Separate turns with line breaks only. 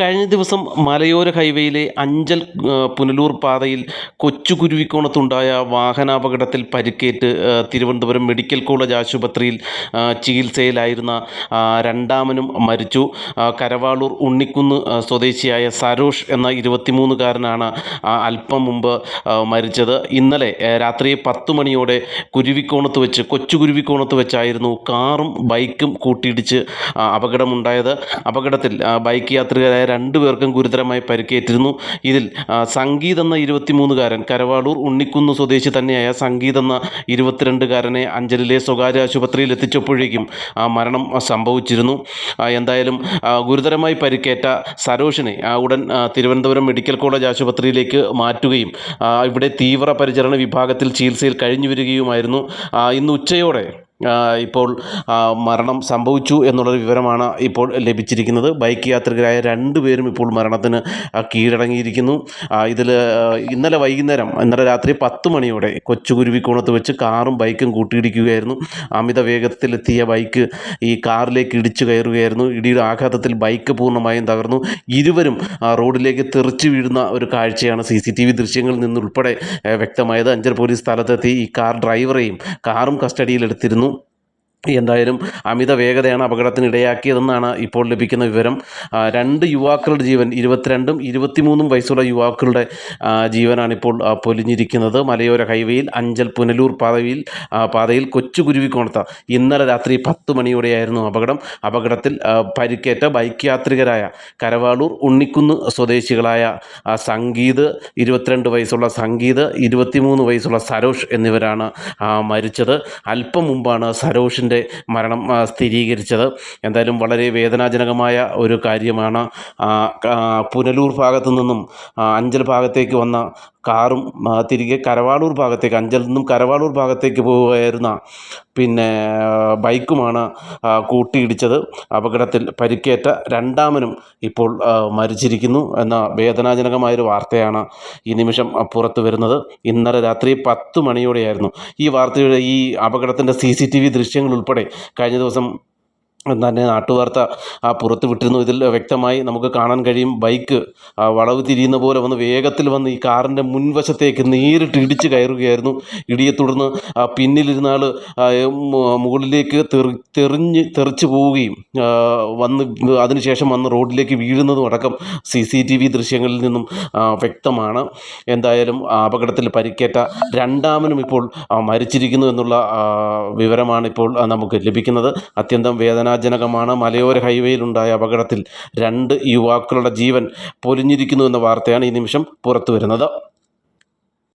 കഴിഞ്ഞ ദിവസം മലയോര ഹൈവേയിലെ അഞ്ചൽ പുനലൂർ പാതയിൽ കൊച്ചുകുരുവിക്കോണത്തുണ്ടായ വാഹനാപകടത്തിൽ പരിക്കേറ്റ് തിരുവനന്തപുരം മെഡിക്കൽ കോളേജ് ആശുപത്രിയിൽ ചികിത്സയിലായിരുന്ന രണ്ടാമനും മരിച്ചു. കരവാളൂർ ഉണ്ണിക്കുന്ന് സ്വദേശിയായ സരോഷ് എന്ന ഇരുപത്തിമൂന്നുകാരനാണ് അല്പം മുമ്പ് മരിച്ചത്. ഇന്നലെ രാത്രി പത്ത് മണിയോടെ കുരുവിക്കോണത്ത് വെച്ച് കൊച്ചുകുരുവിക്കോണത്ത് വെച്ചായിരുന്നു കാറും ബൈക്കും കൂട്ടിയിടിച്ച് അപകടമുണ്ടായത്. അപകടത്തിൽ ബൈക്ക് യാത്രികരായ രണ്ടു പേർക്കും ഗുരുതരമായി പരിക്കേറ്റിരുന്നു. ഇതിൽ സംഗീത് എന്ന ഇരുപത്തിമൂന്നുകാരൻ കരവാളൂർ ഉണ്ണിക്കുന്ന് സ്വദേശി തന്നെയായ സംഗീത് എന്ന ഇരുപത്തിരണ്ടുകാരനെ അഞ്ചലിലെ സ്വകാര്യ ആശുപത്രിയിൽ എത്തിച്ചപ്പോഴേക്കും ആ, മരണം സംഭവിച്ചിരുന്നു. എന്തായാലും ഗുരുതരമായി പരിക്കേറ്റ സരോഷിനെ ഉടൻ തിരുവനന്തപുരം മെഡിക്കൽ കോളേജ് ആശുപത്രിയിലേക്ക് മാറ്റുകയും ഇവിടെ തീവ്ര പരിചരണ വിഭാഗത്തിൽ ചികിത്സയിൽ കഴിഞ്ഞു വരികയുമായിരുന്നു ഇന്ന് ഉച്ചയോടെ ഇപ്പോൾ മരണം സംഭവിച്ചു എന്നുള്ളൊരു വിവരമാണ് ഇപ്പോൾ ലഭിച്ചിരിക്കുന്നത്. ബൈക്ക് യാത്രികരായ രണ്ടുപേരും ഇപ്പോൾ മരണത്തിന് കീഴടങ്ങിയിരിക്കുന്നു. ഇതിൽ ഇന്നലെ വൈകുന്നേരം ഇന്നലെ രാത്രി പത്ത് മണിയോടെ കൊച്ചുകുരുവിക്കോണത്ത് വെച്ച് കാറും ബൈക്കും കൂട്ടിയിടിക്കുകയായിരുന്നു. അമിത വേഗത്തിലെത്തിയ ബൈക്ക് ഈ കാറിലേക്ക് ഇടിച്ചു കയറുകയായിരുന്നു. ഇടിയുടെ ആഘാതത്തിൽ ബൈക്ക് പൂർണമായും തകർന്നു. ഇരുവരും റോഡിലേക്ക് തെറിച്ചു വീഴുന്ന ഒരു കാഴ്ചയാണ് സി സി ടി വി ദൃശ്യങ്ങളിൽ നിന്നുൾപ്പെടെ വ്യക്തമായത്. അഞ്ചൽ പോലീസ് സ്ഥലത്തെത്തി ഈ കാർ ഡ്രൈവറെയും കാറും കസ്റ്റഡിയിലെടുത്തിരുന്നു. എന്തായാലും അമിത വേഗതയാണ് അപകടത്തിന് ഇടയാക്കിയതെന്നാണ് ഇപ്പോൾ ലഭിക്കുന്ന വിവരം. രണ്ട് യുവാക്കളുടെ ജീവൻ ഇരുപത്തിരണ്ടും ഇരുപത്തിമൂന്നും വയസ്സുള്ള യുവാക്കളുടെ ജീവനാണിപ്പോൾ പൊലിഞ്ഞിരിക്കുന്നത്. മലയോര ഹൈവേയിൽ അഞ്ചൽ പുനലൂർ പാതയിൽ പാതയിൽ കൊച്ചുകുരുവിക്കോണത്ത ഇന്നലെ രാത്രി പത്ത് മണിയോടെയായിരുന്നു അപകടം. അപകടത്തിൽ പരിക്കേറ്റ ബൈക്ക് യാത്രികരായ കരവാളൂർ ഉണ്ണിക്കുന്ന് സ്വദേശികളായ സംഗീത് ഇരുപത്തിരണ്ട് വയസ്സുള്ള സംഗീത് ഇരുപത്തിമൂന്ന് വയസ്സുള്ള സരോഷ് എന്നിവരാണ് മരിച്ചത്. അല്പം മുമ്പാണ് സരോഷിന്റെ മരണം സ്ഥിരീകരിച്ചത്. എന്തായാലും വളരെ വേദനാജനകമായ ഒരു കാര്യമാണ്. പുനലൂർ ഭാഗത്തു നിന്നും അഞ്ചൽ ഭാഗത്തേക്ക് വന്ന കാറും തിരികെ കരവാളൂർ ഭാഗത്തേക്ക് അഞ്ചൽ നിന്നും കരവാളൂർ ഭാഗത്തേക്ക് പോവുകയായിരുന്ന പിന്നെ ബൈക്കുമാണ് കൂട്ടിയിടിച്ചത്. അപകടത്തിൽ പരിക്കേറ്റ രണ്ടാമനും ഇപ്പോൾ മരിച്ചിരിക്കുന്നു എന്ന വേദനാജനകമായൊരു വാർത്തയാണ് ഈ നിമിഷം പുറത്തു വരുന്നത്. ഇന്നലെ രാത്രി പത്ത് മണിയോടെയായിരുന്നു ഈ വാർത്തയുടെ ഈ അപകടത്തിന്റെ സി സി ടി വി ദൃശ്യങ്ങൾ ഉൾപ്പെടെ കഴിഞ്ഞ ദിവസം തന്നെ നാട്ടുവാർത്ത. ആ പുറത്ത് വിട്ടിരുന്നു ഇതിൽ വ്യക്തമായി നമുക്ക് കാണാൻ കഴിയും. ബൈക്ക് വളവ് തിരിയുന്ന പോലെ വന്ന് വേഗത്തിൽ വന്ന് ഈ കാറിന്റെ മുൻവശത്തേക്ക് നേരിട്ട് ഇടിച്ച് കയറുകയായിരുന്നു. ഇടിയെ തുടർന്ന് പിന്നിലിരുന്ന ആൾ മുകളിലേക്ക് തെറി തെറിഞ്ഞ് തെറിച്ച് പോവുകയും വന്ന് അതിനുശേഷം വന്ന് റോഡിലേക്ക് വീഴുന്നതും അടക്കം സി സി ടി വി ദൃശ്യങ്ങളിൽ നിന്നും വ്യക്തമാണ്. എന്തായാലും അപകടത്തിൽ പരിക്കേറ്റ രണ്ടാമനും ഇപ്പോൾ മരിച്ചിരിക്കുന്നു എന്നുള്ള വിവരമാണിപ്പോൾ നമുക്ക് ലഭിക്കുന്നത്. അത്യന്തം വേദനാജനകമാണ് മലയോര ഹൈവേയിലുണ്ടായ അപകടത്തിൽ രണ്ട് യുവാക്കളുടെ ജീവൻ പൊലിഞ്ഞിരിക്കുന്നു എന്ന വാർത്തയാണ് ഈ നിമിഷം പുറത്തു വരുന്നത്